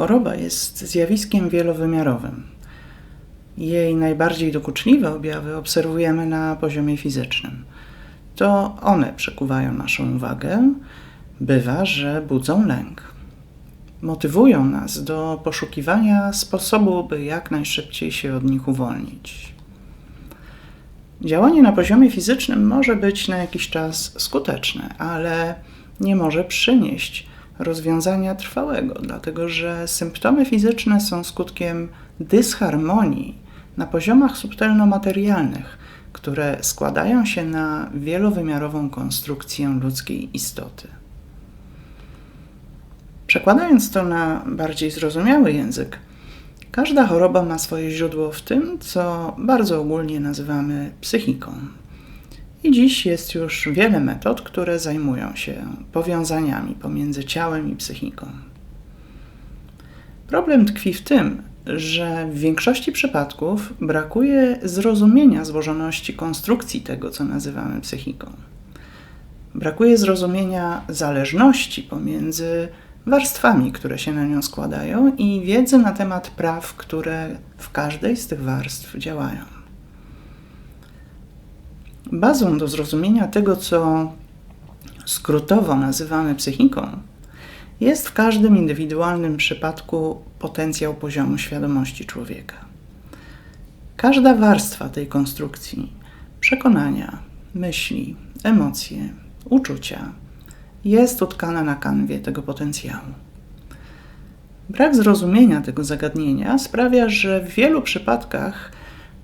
Choroba jest zjawiskiem wielowymiarowym. Jej najbardziej dokuczliwe objawy obserwujemy na poziomie fizycznym. To one przekuwają naszą uwagę. Bywa, że budzą lęk. Motywują nas do poszukiwania sposobu, by jak najszybciej się od nich uwolnić. Działanie na poziomie fizycznym może być na jakiś czas skuteczne, ale nie może przynieść rozwiązania trwałego, dlatego że symptomy fizyczne są skutkiem dysharmonii na poziomach subtelno-materialnych, które składają się na wielowymiarową konstrukcję ludzkiej istoty. Przekładając to na bardziej zrozumiały język, każda choroba ma swoje źródło w tym, co bardzo ogólnie nazywamy psychiką. I dziś jest już wiele metod, które zajmują się powiązaniami pomiędzy ciałem i psychiką. Problem tkwi w tym, że w większości przypadków brakuje zrozumienia złożoności konstrukcji tego, co nazywamy psychiką. Brakuje zrozumienia zależności pomiędzy warstwami, które się na nią składają, i wiedzy na temat praw, które w każdej z tych warstw działają. Bazą do zrozumienia tego, co skrótowo nazywamy psychiką, jest w każdym indywidualnym przypadku potencjał poziomu świadomości człowieka. Każda warstwa tej konstrukcji przekonania, myśli, emocje, uczucia jest utkana na kanwie tego potencjału. Brak zrozumienia tego zagadnienia sprawia, że w wielu przypadkach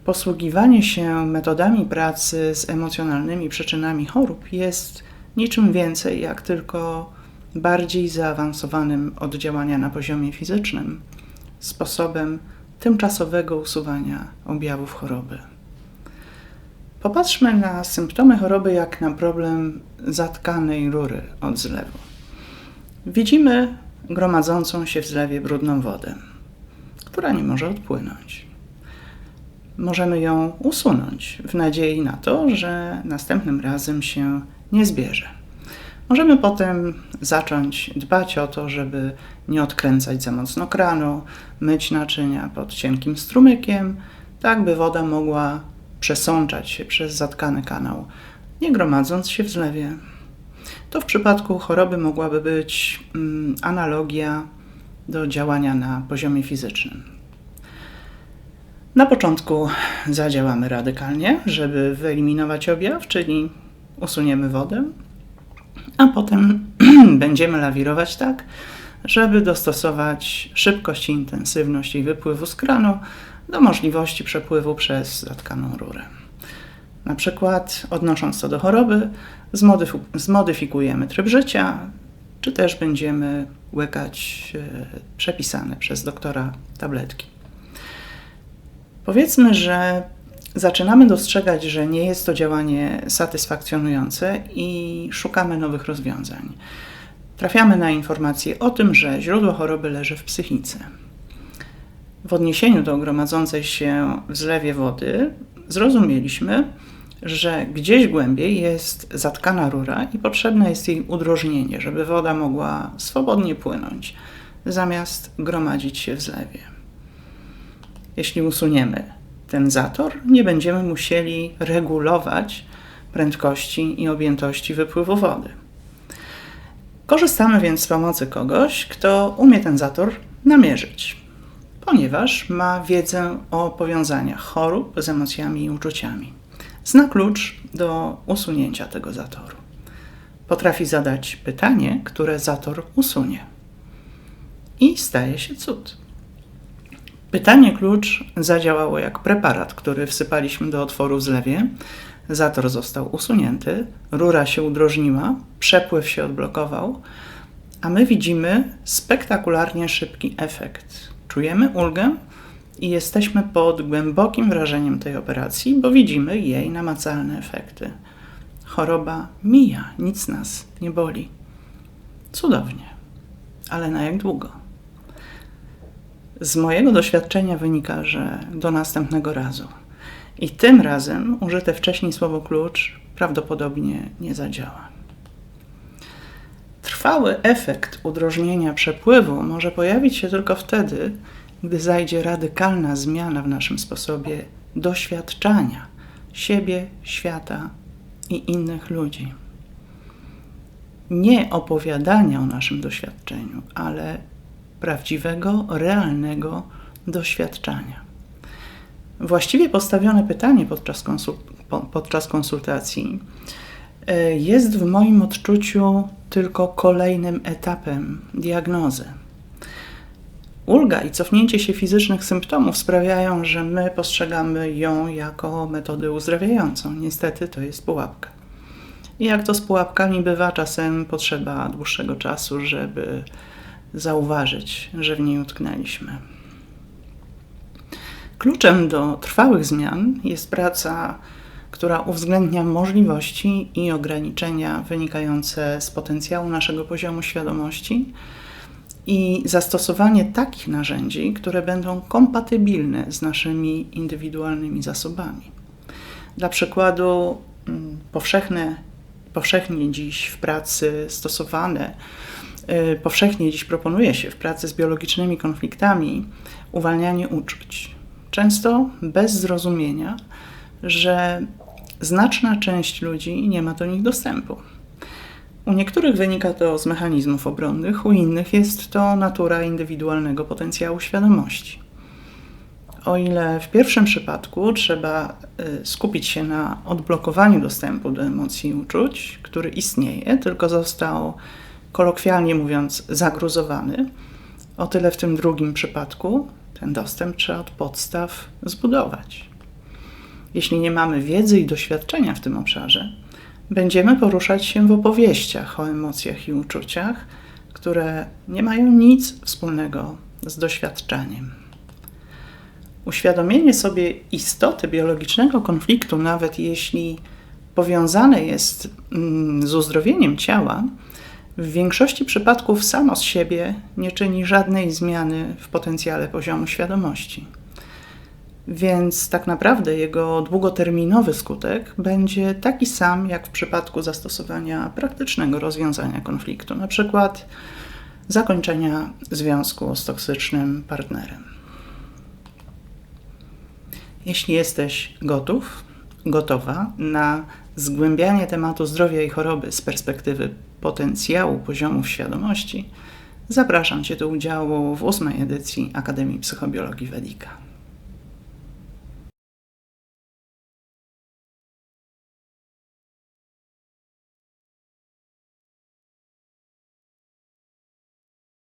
posługiwanie się metodami pracy z emocjonalnymi przyczynami chorób jest niczym więcej jak tylko bardziej zaawansowanym od działania na poziomie fizycznym sposobem tymczasowego usuwania objawów choroby. Popatrzmy na symptomy choroby jak na problem zatkanej rury od zlewu. Widzimy gromadzącą się w zlewie brudną wodę, która nie może odpłynąć. Możemy ją usunąć w nadziei na to, że następnym razem się nie zbierze. Możemy potem zacząć dbać o to, żeby nie odkręcać za mocno kranu, myć naczynia pod cienkim strumykiem, tak by woda mogła przesączać się przez zatkany kanał, nie gromadząc się w zlewie. To w przypadku choroby mogłaby być mm, analogia do działania na poziomie fizycznym. Na początku zadziałamy radykalnie, żeby wyeliminować objaw, czyli usuniemy wodę, a potem będziemy lawirować tak, żeby dostosować szybkość i intensywność jej wypływu z kranu do możliwości przepływu przez zatkaną rurę. Na przykład, odnosząc to do choroby, zmodyfikujemy tryb życia, czy też będziemy łykać e, przepisane przez doktora tabletki. Powiedzmy, że zaczynamy dostrzegać, że nie jest to działanie satysfakcjonujące i szukamy nowych rozwiązań. Trafiamy na informację o tym, że źródło choroby leży w psychice. W odniesieniu do gromadzącej się w zlewie wody zrozumieliśmy, że gdzieś głębiej jest zatkana rura i potrzebne jest jej udrożnienie, żeby woda mogła swobodnie płynąć, zamiast gromadzić się w zlewie. Jeśli usuniemy ten zator, nie będziemy musieli regulować prędkości i objętości wypływu wody. Korzystamy więc z pomocy kogoś, kto umie ten zator namierzyć, ponieważ ma wiedzę o powiązaniach chorób z emocjami i uczuciami. Zna klucz do usunięcia tego zatoru. Potrafi zadać pytanie, które zator usunie. I staje się cud. Pytanie klucz zadziałało jak preparat, który wsypaliśmy do otworu w zlewie. Zator został usunięty, rura się udrożniła, przepływ się odblokował, a my widzimy spektakularnie szybki efekt. Czujemy ulgę i jesteśmy pod głębokim wrażeniem tej operacji, bo widzimy jej namacalne efekty. Choroba mija, nic nas nie boli. Cudownie, ale na jak długo? Z mojego doświadczenia wynika, że do następnego razu. I tym razem użyte wcześniej słowo klucz prawdopodobnie nie zadziała. Trwa Trwały efekt udrożnienia przepływu może pojawić się tylko wtedy, gdy zajdzie radykalna zmiana w naszym sposobie doświadczania siebie, świata i innych ludzi. Nie opowiadania o naszym doświadczeniu, ale prawdziwego, realnego doświadczania. Właściwie postawione pytanie podczas, podczas konsultacji e, jest w moim odczuciu tylko kolejnym etapem diagnozy. Ulga i cofnięcie się fizycznych symptomów sprawiają, że my postrzegamy ją jako metodę uzdrawiającą. Niestety to jest pułapka. I jak to z pułapkami bywa, czasem potrzeba dłuższego czasu, żeby zauważyć, że w niej utknęliśmy. Kluczem do trwałych zmian jest praca, która uwzględnia możliwości i ograniczenia wynikające z potencjału naszego poziomu świadomości i zastosowanie takich narzędzi, które będą kompatybilne z naszymi indywidualnymi zasobami. Dla przykładu, mm, powszechne, powszechnie dziś w pracy stosowane, powszechnie dziś proponuje się w pracy z biologicznymi konfliktami uwalnianie uczuć. Często bez zrozumienia, że znaczna część ludzi nie ma do nich dostępu. U niektórych wynika to z mechanizmów obronnych, u innych jest to natura indywidualnego potencjału świadomości. O ile w pierwszym przypadku trzeba y, skupić się na odblokowaniu dostępu do emocji i uczuć, który istnieje, tylko został kolokwialnie mówiąc zagruzowany, o tyle w tym drugim przypadku ten dostęp trzeba od podstaw zbudować. Jeśli nie mamy wiedzy i doświadczenia w tym obszarze, będziemy poruszać się w opowieściach o emocjach i uczuciach, które nie mają nic wspólnego z doświadczeniem. Uświadomienie sobie istoty biologicznego konfliktu, nawet jeśli powiązane jest mm, z uzdrowieniem ciała, w większości przypadków samo z siebie nie czyni żadnej zmiany w potencjale poziomu świadomości. Więc tak naprawdę jego długoterminowy skutek będzie taki sam jak w przypadku zastosowania praktycznego rozwiązania konfliktu, na przykład zakończenia związku z toksycznym partnerem. Jeśli jesteś gotów, gotowa na zgłębianie tematu zdrowia i choroby z perspektywy potencjału poziomów świadomości, zapraszam Cię do udziału w ósmej edycji Akademii Psychobiologii Wedika.